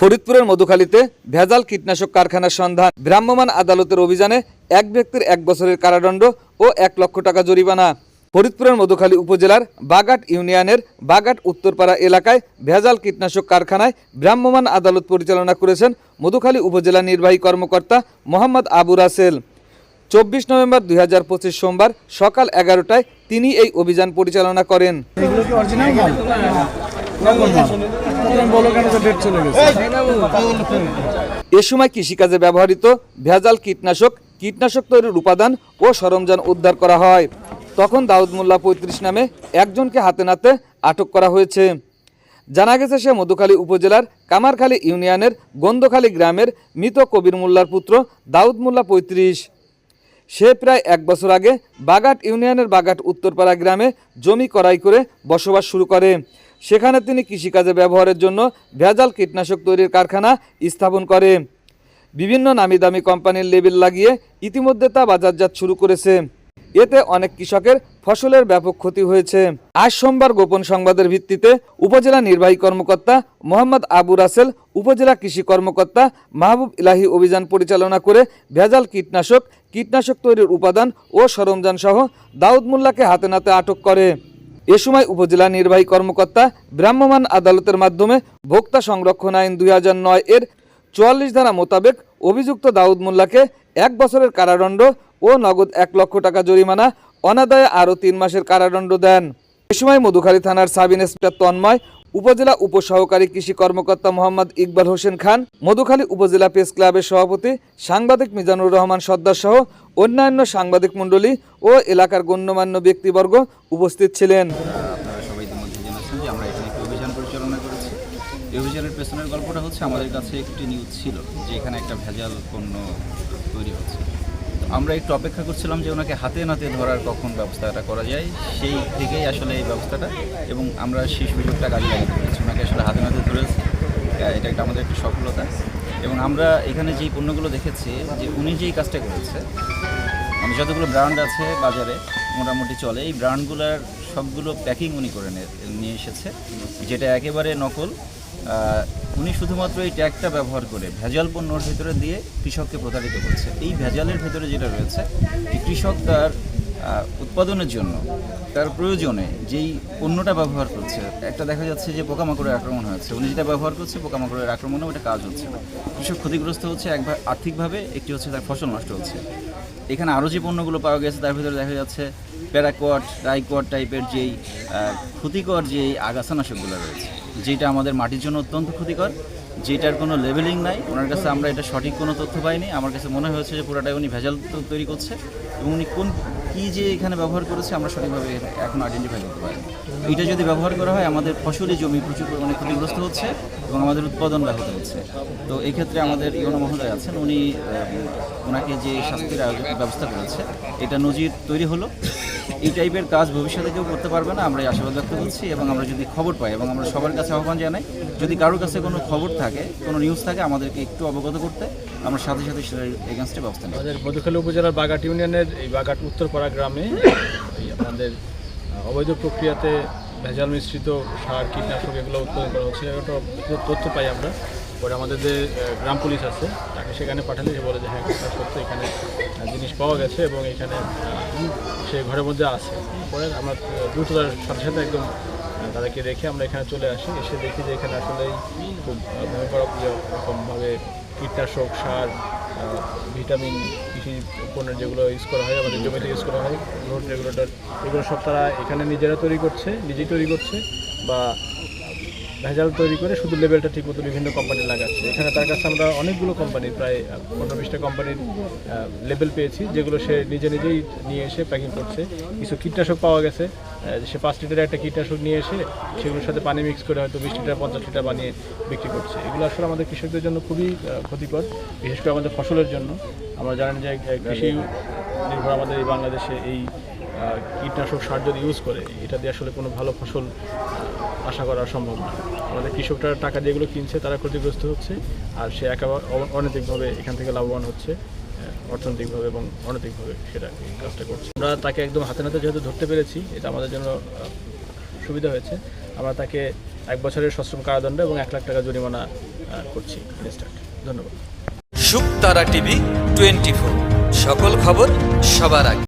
ফরিদপুরের মধুখালীতে ভেজাল কীটনাশক কারখানার সন্ধান। ভ্রাম্যমাণ আদালতের অভিযানে এক ব্যক্তির এক বছরের কারাদণ্ড ও এক লক্ষ টাকা জরিমানা। ফরিদপুরের মধুখালী উপজেলার বাগাট ইউনিয়নের বাগাট উত্তরপাড়া এলাকায় ভেজাল কীটনাশক কারখানায় ভ্রাম্যমাণ আদালত পরিচালনা করেছেন মধুখালী উপজেলা নির্বাহী কর্মকর্তা মোহাম্মদ আবু রাসেল। চব্বিশ নভেম্বর দুই হাজার পঁচিশ সোমবার সকাল এগারোটায় তিনি এই অভিযান পরিচালনা করেন। এ সময় কৃষিকাজে ব্যবহৃত ভেজাল কীটনাশক কীটনাশক তৈরির উপাদান ও সরঞ্জাম উদ্ধার করা হয়। তখন দাউদ মোল্লা পঁয়ত্রিশ নামে একজনকে হাতে নাতে আটক করা হয়েছে। জানা গেছে সে মধুখালী উপজেলার কামারখালী ইউনিয়নের গন্ধখালী গ্রামের মৃত কবির মোল্লার পুত্র দাউদ মোল্লা পঁয়ত্রিশ। সে প্রায় এক বছর আগে বাগাট ইউনিয়নের বাগাট উত্তরপাড়া গ্রামে জমি করাই করে বসবাস শুরু করে। সেখানে তিনি কৃষিকাজে ব্যবহারের জন্য ভেজাল কীটনাশক তৈরির কারখানা স্থাপন করে বিভিন্ন নামি দামি কোম্পানির লেবেল লাগিয়ে ইতিমধ্যে তা বাজারজাত শুরু করেছে। এতে অনেক কৃষকের ফসলের ব্যাপক ক্ষতি হয়েছে। আজ সোমবার গোপন সংবাদের ভিত্তিতে উপজেলা নির্বাহী কর্মকর্তা মোহাম্মদ আবু রাসেল, উপজেলা কৃষি কর্মকর্তা মাহবুব ইলাহি অভিযান পরিচালনা করে ভেজাল কীটনাশক কীটনাশক তৈরির উপাদান ও সরঞ্জাম সহ দাউদ মোল্লাকে হাতে নাতে আটক করে। এ সময় উপজেলা নির্বাহী কর্মকর্তা ভ্রাম্যমান আদালতের মাধ্যমে ভোক্তা সংরক্ষণ আইন দুই হাজার নয় এর চুয়াল্লিশ ধারা মোতাবেক অভিযুক্ত দাউদ মোল্লাকে এক বছরের কারাদণ্ড ও নগদ এক লক্ষ টাকা জরিমানা, অনাদায়ে আরও তিন মাসের কারাদণ্ড দেন। এ সময় মধুখালী থানার সাবিন ইন্সপেক্টর তন্ময় উপজেলা উপসহকারী কৃষি কর্মকর্তা মোহাম্মদ ইকবাল হোসেন খান, মধুখালী উপজেলা প্রেস ক্লাবের সভাপতি সাংবাদিক মিজানুর রহমান সর্দার সহ অন্যান্য সাংবাদিক মণ্ডলী ও এলাকার গণ্যমান্য ব্যক্তিবর্গ উপস্থিত ছিলেন। অভিযানের পেছনের গল্পটা হচ্ছে, আমাদের কাছে একটি নিউজ ছিল যে এখানে একটা ভেজাল পণ্য তৈরি হচ্ছে। আমরা একটু অপেক্ষা করছিলাম যে ওনাকে হাতে নাতে ধরার কখন ব্যবস্থাটা করা যায়, সেই থেকেই আসলে এই ব্যবস্থাটা এবং আমরা সেই সুযোগটা কাজে লাগাতে পেরেছি ওনাকে আসলে হাতে নাতে ধরেছি। এটা একটা আমাদের একটা সফলতা। এবং আমরা এখানে যেই পণ্যগুলো দেখেছি, যে উনি যেই কাজটা করেছে মানে যতগুলো ব্র্যান্ড আছে বাজারে, মোটামুটি চলে। এই ব্র্যান্ডগুলোর সবগুলো প্যাকিং উনি করে নিয়ে এসেছে, যেটা একেবারে নকল। উনি শুধুমাত্র এই ট্যাগটা ব্যবহার করে ভেজাল পণ্যর ভেতরে দিয়ে কৃষককে প্রতারিত করছে। এই ভেজালের ভেতরে যেটা রয়েছে, যে কৃষক তার উৎপাদনের জন্য, তার প্রয়োজনে যেই পণ্যটা ব্যবহার করছে, একটা দেখা যাচ্ছে যে পোকামাকড়ের আক্রমণ হয়েছে। উনি যেটা ব্যবহার করছে, পোকামাকড়ের আক্রমণে ওটা কাজ হচ্ছে কৃষক ক্ষতিগ্রস্ত হচ্ছে, একবার আর্থিকভাবে একটি হচ্ছে তার ফসল নষ্ট হচ্ছে। এখানে আরও যে পণ্যগুলো পাওয়া গেছে, তার ভিতরে দেখা যাচ্ছে প্যারাকোয়াট রাইকোয়াট টাইপের যেই ক্ষতিকর যেই আগাছানাশকগুলো রয়েছে, যেটা আমাদের মাটির জন্য অত্যন্ত ক্ষতিকর, যেটার কোনো লেভেলিং নাই। ওনার কাছে আমরা এটা সঠিক কোনো তথ্য পাইনি। আমার কাছে মনে হয়েছে যে পুরোটাই উনি ভেজাল তৈরি করছে এবং উনি কোন কী যে এখানে ব্যবহার করেছে আমরা সঠিকভাবে এখন আইডেন্টিফাই করতে পারি এটা যদি ব্যবহার করা হয়, আমাদের ফসলি জমি প্রচুর পরিমাণে ক্ষতিগ্রস্ত হচ্ছে এবং আমাদের উৎপাদন ব্যাহত হচ্ছে। তো এই ক্ষেত্রে আমাদের ইয়ন মহোদয় আছেন, উনি ওনাকে যে শাস্তির ব্যবস্থা করেছে, এটা নজির তৈরি হলো। এই টাইপের কাজ ভবিষ্যতে কেউ করতে পারবে না আমরা আশাবাদ ব্যক্ত করছি এবং আমরা যদি খবর পাই এবং আমরা সবার কাছে আহ্বান জানাই, যদি কারোর কাছে কোনো খবর থাকে, কোনো নিউজ থাকে, আমাদেরকে একটু অবগত করতে, আমরা সাথে সাথে সেটার এগেনস্টে ব্যবস্থা আমাদের মধুখালী উপজেলার বাগাট ইউনিয়নের এই বাগাট উত্তরপাড়া গ্রামে আপনাদের অবৈধ প্রক্রিয়াতে ভেজাল মিশ্রিত সার, কীটনাশক এগুলো উৎপাদন করা হচ্ছে। তথ্য পাই আমরা। পরে আমাদের যে গ্রাম পুলিশ আছে সেখানে পাঠালে সে বলে যে হ্যাঁ কথা সত্য, এখানে জিনিস পাওয়া গেছে এবং এখানে সে ঘরের মধ্যে আছে। পরে আমরা দ্রুততার সাথে সাথে একদম তাদেরকে রেখে আমরা এখানে চলে আসি। এসে দেখি যে এখানে আসলেই খুব ভয়ঙ্কর রকমভাবে কীটনাশক, সার ভিটামিন, কৃষি পণ্যের যেগুলো ইউজ করা হয়, আমাদের জমিতে ইউজ করা হয়, রোড রেগুলেটর, এগুলো সব তারা এখানে নিজেরা তৈরি করছে, নিজেই তৈরি করছে বা ভেজাল তৈরি করে শুধু লেভেলটা ঠিক মতো বিভিন্ন কোম্পানি লাগাচ্ছে। এখানে তার কাছে আমরা অনেকগুলো কোম্পানির প্রায় পনেরো বিশটা কোম্পানির লেভেল পেয়েছি, যেগুলো সে নিজে নিজেই নিয়ে এসে প্যাকিং করছে। কিছু কীটনাশক পাওয়া গেছে সে পাঁচ লিটারের একটা কীটনাশক নিয়ে এসে সেগুলোর সাথে পানি মিক্স করে হয়তো বিশ লিটার, পঞ্চাশ লিটার বানিয়ে বিক্রি করছে। এগুলো আসলে আমাদের কৃষকদের জন্য খুবই ক্ষতিকর, বিশেষ করে আমাদের ফসলের জন্য। আমরা জানেন যে কৃষি নির্ভর আমাদের এই বাংলাদেশে এই কীটনাশক সার যদি ইউজ করে, এটা দিয়ে আসলে কোনো ভালো ফসল আশা করা সম্ভব না। আমাদের কৃষকরা টাকা দিয়ে এগুলো কিনছে, তারা ক্ষতিগ্রস্ত হচ্ছে, আর সে একেবারে অনৈতিকভাবে এখান থেকে লাভবান হচ্ছে অর্থনৈতিকভাবে এবং অনৈতিকভাবে সেটা কাজটা করছে। আমরা তাকে একদম হাতে নাতে যেহেতু ধরতে পেরেছি, এটা আমাদের জন্য সুবিধা হয়েছে। আমরা তাকে এক বছরের সশ্রম কারাদণ্ড এবং এক লাখ টাকা জরিমানা করছি ইনস্ট্যান্ট ধন্যবাদ। শুকতারা টিভি টোয়েন্টি ফোর সকল খবর সবার আগে।